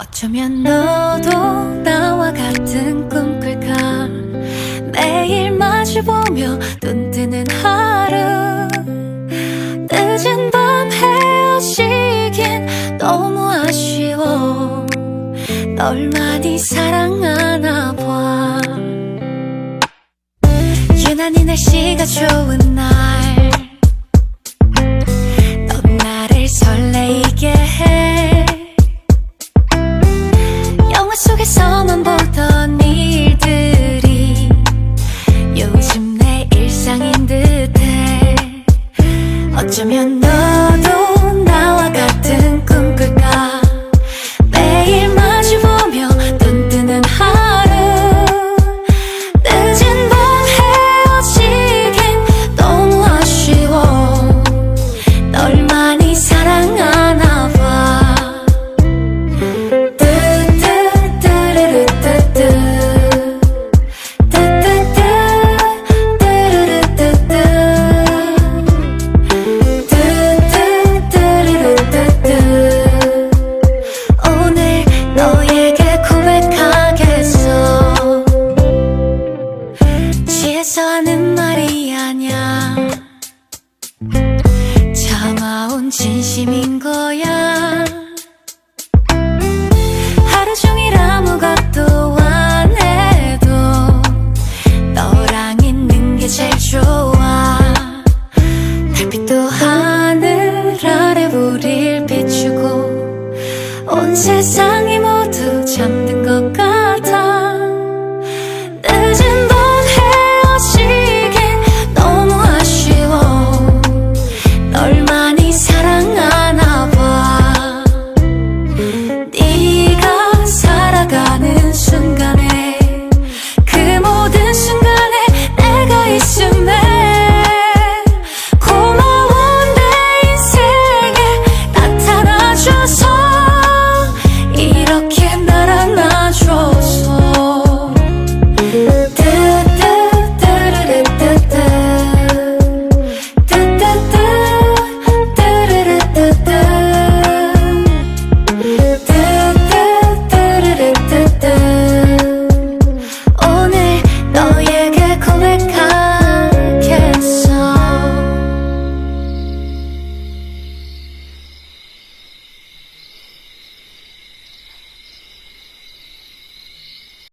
어쩌면 너도 나와 같은 꿈 꿀까 매일 마주보며 눈 뜨는 하루. 늦은 밤 헤어지긴 너무 아쉬워. 널 많이 사랑하나 봐. 유난히 날씨가 좋은 날. 어쩌면 너도 온 세상이 모두 잠든 것 같아. 늦은 밤 헤어지긴 너무 아쉬워. 널 많이 사랑하나 봐. 네가 살아가는